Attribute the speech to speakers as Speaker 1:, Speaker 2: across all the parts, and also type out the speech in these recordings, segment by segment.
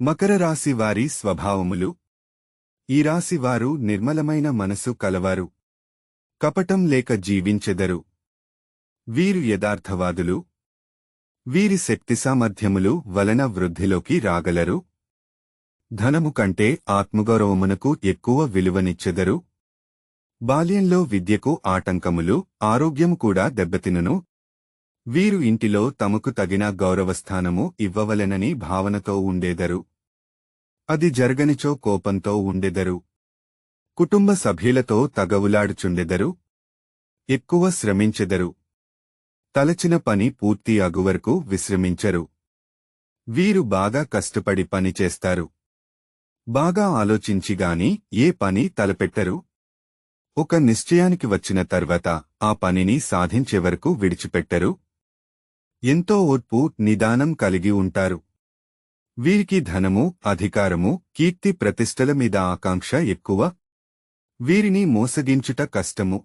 Speaker 1: మకర రాశి వారి స్వభావములు. ఈ రాశి వారు నిర్మలమైన మనసు కలవారు. కపటం లేక జీవించెదరు. వీరు యథార్థవాదులు. వీరి శక్తి సామర్థ్యములు వలన వృద్ధిలోకి రాగలరు. ధనము కంటే ఆత్మగౌరవమునకు ఎక్కువ విలువనిచ్చెదరు. బాల్యంలో విద్యకు ఆటంకములు ఆరోగ్యము కూడా దెబ్బతినును. వీరు ఇంటిలో తమకు తగిన గౌరవస్థానము ఇవ్వవలెనని భావనతో ఉండేదరు. అది జరగనిచో కోపంతో ఉండెదరు. కుటుంబ సభ్యులతో తగవులాడుచుండెదరు. ఎక్కువ శ్రమించెదరు. తలచిన పని పూర్తి అగువరకు విశ్రమించరు. వీరు బాగా కష్టపడి పని చేస్తారు. బాగా ఆలోచించిగాని ఏ పని తలపెట్టరు. ఒక నిశ్చయానికి వచ్చిన తర్వాత ఆ పనిని సాధించే వరకు విడిచిపెట్టరు. ఎంతో ఓర్పు నిదానం కలిగి ఉంటారు. వీరికి ధనము అధికారము కీర్తి ప్రతిష్టల మీద ఆకాంక్ష ఎక్కువ. వీరిని మోసగించుట కష్టము.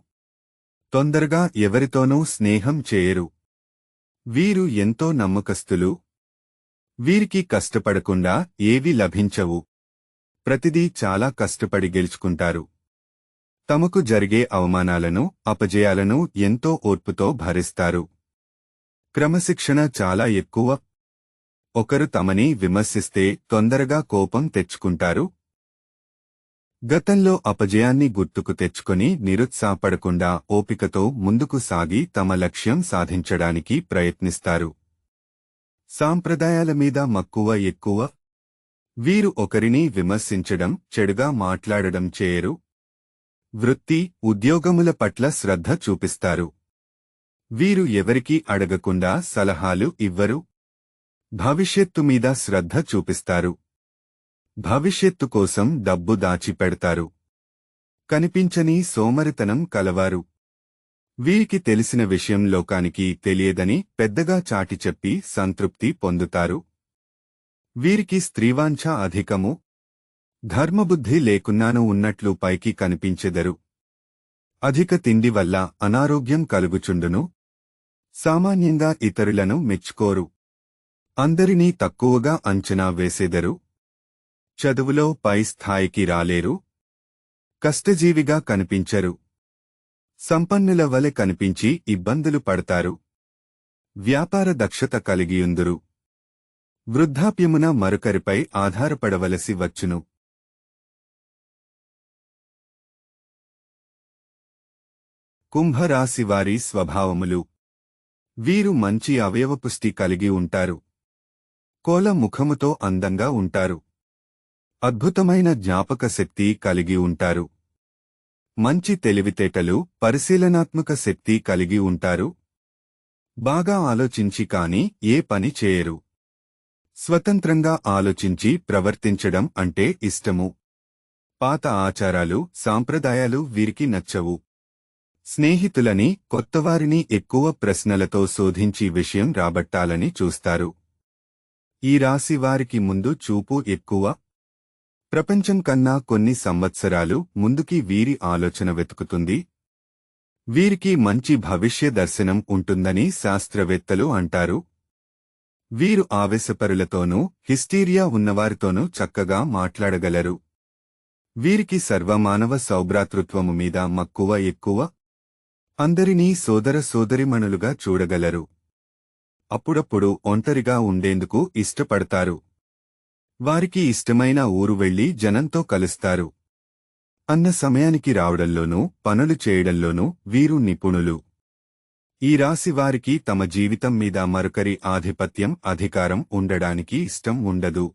Speaker 1: తొందరగా ఎవరితోనూ స్నేహం చేయరు. వీరు ఎంతో నమ్మకస్తులు. వీరికి కష్టపడకుండా ఏవి లభించవు. ప్రతిదీ చాలా కష్టపడి గెలుచుకుంటారు. తమకు జరిగే అవమానాలను అపజయాలను ఎంతో ఓర్పుతో భరిస్తారు. క్రమశిక్షణ చాలా ఎక్కువ. ఒకరు తమని విమర్శిస్తే తొందరగా కోపం తెచ్చుకుంటారు. గతంలో అపజయాన్ని గుర్తుకు తెచ్చుకొని నిరుత్సాహపడకుండా ఓపికతో ముందుకు సాగి తమ లక్ష్యం సాధించడానికి ప్రయత్నిస్తారు. సాంప్రదాయాల మీద మక్కువ ఎక్కువ. వీరు ఒకరిని విమర్శించడం చెడుగా మాట్లాడడం చేయరు. వృత్తి ఉద్యోగముల పట్ల శ్రద్ధ చూపిస్తారు. వీరు ఎవరికీ అడగకుండా సలహాలు ఇవ్వరు. భవిష్యత్తు మీద శ్రద్ధ చూపిస్తారు. భవిష్యత్తు కోసం డబ్బు దాచిపెడతారు. కనిపించని సోమరితనం కలవారు. వీరికి తెలిసిన విషయం లోకానికి తెలియదని పెద్దగా చాటి చెప్పి సంతృప్తి పొందుతారు. వీరికి స్త్రీవాంఛ అధికము. ధర్మబుద్ధి లేకున్నాను ఉన్నట్లు పైకి కనిపించెదరు. అధిక తిండి వల్ల అనారోగ్యం కలుగుచుండును. సామాన్యంగా ఇతరులను మెచ్చుకోరు. అందరినీ తక్కువగా అంచనా వేసేదరు. చదువులో పై స్థాయికి రాలేరు. కష్టజీవిగా కనిపించరు. సంపన్నుల వలె కనిపించి ఇబ్బందులు పడతారు. వ్యాపార దక్షత కలిగియుందురు. వృద్ధాప్యమున మరొకరిపై ఆధారపడవలసి వచ్చును. కుంభరాశివారి స్వభావములు వీరు మంచి అవయవపుష్టి కలిగి ఉంటారు. కోల ముఖముతో అందంగా ఉంటారు. అద్భుతమైన జ్ఞాపక శక్తి కలిగి ఉంటారు. మంచి తెలివితేటలు పరిశీలనాత్మక శక్తి కలిగి ఉంటారు. బాగా ఆలోచించి కాని ఏ పని చేయరు. స్వతంత్రంగా ఆలోచించి ప్రవర్తించడం అంటే ఇష్టము. పాత ఆచారాలు సాంప్రదాయాలు వీరికి నచ్చవు. స్నేహితులని కొత్తవారిని ఎక్కువ ప్రశ్నలతో శోధించి విషయం రాబట్టాలని చూస్తారు. ఈ రాశి వారికి ముందు చూపు ఎక్కువ. ప్రపంచం కన్నా కొన్ని సంవత్సరాలు ముందుకి వీరి ఆలోచన వెతుకుతుంది. వీరికి మంచి భవిష్య దర్శనం ఉంటుందని శాస్త్రవేత్తలు అంటారు. వీరు ఆవేశపరులతోనూ హిస్టీరియా ఉన్నవారితోనూ చక్కగా మాట్లాడగలరు. వీరికి సర్వమానవ సౌభ్రాతృత్వము మీద మక్కువ ఎక్కువ. అందరినీ సోదర సోదరిమణులుగా చూడగలరు. అప్పుడప్పుడు ఒంటరిగా ఉండేందుకు ఇష్టపడతారు. వారికి ఇష్టమైన ఊరు వెళ్ళి జనంతో కలుస్తారు. అన్న సమయానికి రావడంలోనూ పనులు చేయడంలోనూ వీరు నిపుణులు. ఈ రాశి వారికి తమ జీవితం మీద మరొకరి ఆధిపత్యం అధికారం ఉండడానికి ఇష్టం ఉండదు.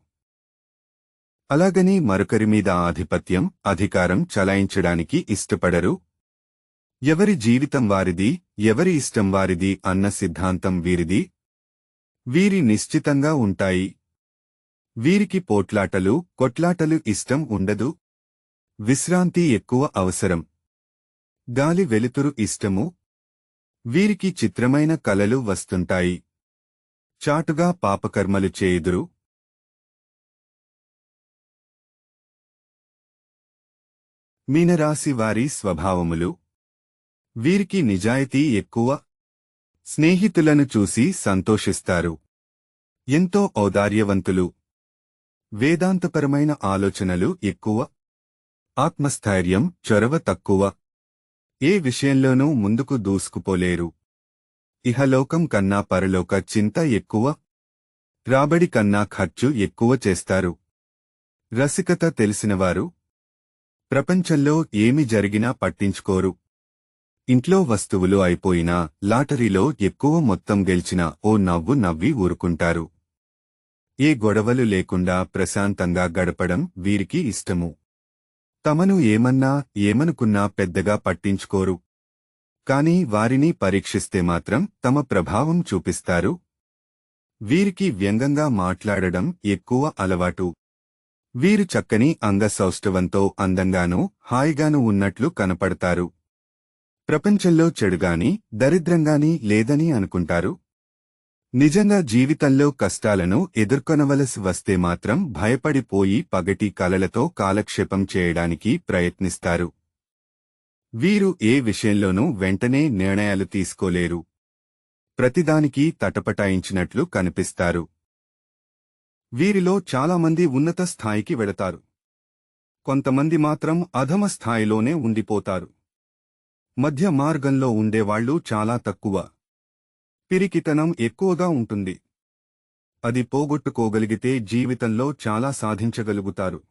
Speaker 1: అలాగని మరొకరి మీద ఆధిపత్యం అధికారం చలాయించడానికి ఇష్టపడరు ఎవరి జీవితం వారిది ఎవరి ఇష్టం వారిది అన్న సిద్ధాంతం వీరిది? వీరి నిశ్చితంగా ఉంటాయి. వీరికి పోట్లాటలు కొట్లాటలు ఇష్టం ఉండదు. విశ్రాంతి ఎక్కువ అవసరం. గాలి వెలుతురు ఇష్టము. వీరికి చిత్రమైన కలలు వస్తుంటాయి. చాటుగా పాపకర్మలు చేయుదురు. మీనరాశి వారి స్వభావములు. వీరికి నిజాయితీ ఎక్కువ. స్నేహితులను చూసి సంతోషిస్తారు. ఎంతో ఔదార్యవంతులు. వేదాంతపరమైన ఆలోచనలు ఎక్కువ. ఆత్మస్థైర్యం చొరవ తక్కువ. ఏ విషయంలోనూ ముందుకు దూసుకుపోలేరు. ఇహలోకం కన్నా పరలోక చింత ఎక్కువ. రాబడి కన్నా ఖర్చు ఎక్కువ చేస్తారు. రసికత తెలిసినవారు. ప్రపంచంలో ఏమి జరిగినా పట్టించుకోరు. ఇంట్లో వస్తువులు అయిపోయినా లాటరీలో ఎక్కువ మొత్తం గెలిచిన ఓ నవ్వు నవ్వి ఊరుకుంటారు. ఏ గొడవలు లేకుండా ప్రశాంతంగా గడపడం వీరికి ఇష్టము. తమను ఏమన్నా ఏమనుకున్నా పెద్దగా పట్టించుకోరు. కాని వారిని పరీక్షిస్తే మాత్రం తమ ప్రభావం చూపిస్తారు. వీరికి వ్యంగంగా మాట్లాడడం ఎక్కువ అలవాటు. వీరు చక్కని అంగసౌష్ఠవంతో అందంగానూ హాయిగానూ ఉన్నట్లు కనపడతారు. ప్రపంచంలో చెడుగాని దరిద్రంగాని లేదని అనుకుంటారు? నిజంగా జీవితంలో కష్టాలను ఎదుర్కొనవలసి వస్తే మాత్రం భయపడిపోయి పగటి కలలతో కాలక్షేపం చేయడానికి ప్రయత్నిస్తారు. వీరు ఏ విషయంలోనూ వెంటనే నిర్ణయాలు తీసుకోలేరు. ప్రతిదానికి తటపటాయించినట్లు కనిపిస్తారు. వీరిలో చాలామంది ఉన్నత స్థాయికి వెడతారు కొంతమంది మాత్రం అధమ స్థాయిలోనే ఉండిపోతారు. మధ్య మార్గంలో ఉండేవాళ్ళు చాలా తక్కువ. పిరికితనం ఎక్కువగా ఉంటుంది. అది పోగొట్టుకోగలిగితే జీవితంలో చాలా సాధించగలుగుతారు.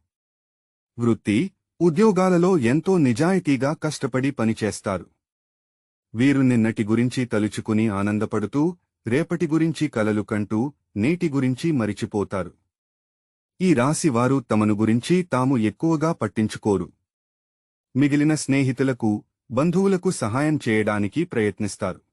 Speaker 1: వృత్తి ఉద్యోగాలలో ఎంతో నిజాయితీగా కష్టపడి పనిచేస్తారు. వీరు నిన్నటి గురించి తలుచుకుని ఆనందపడుతూ రేపటి గురించి కలలు కంటూ నేటి గురించి మరిచిపోతారు. ఈ రాశి వారు తమను గురించి తాము ఎక్కువగా పట్టించుకోరు. మిగిలిన స్నేహితులకు బంధువులకు సహాయం చేయడానికి ప్రయత్నిస్తారు.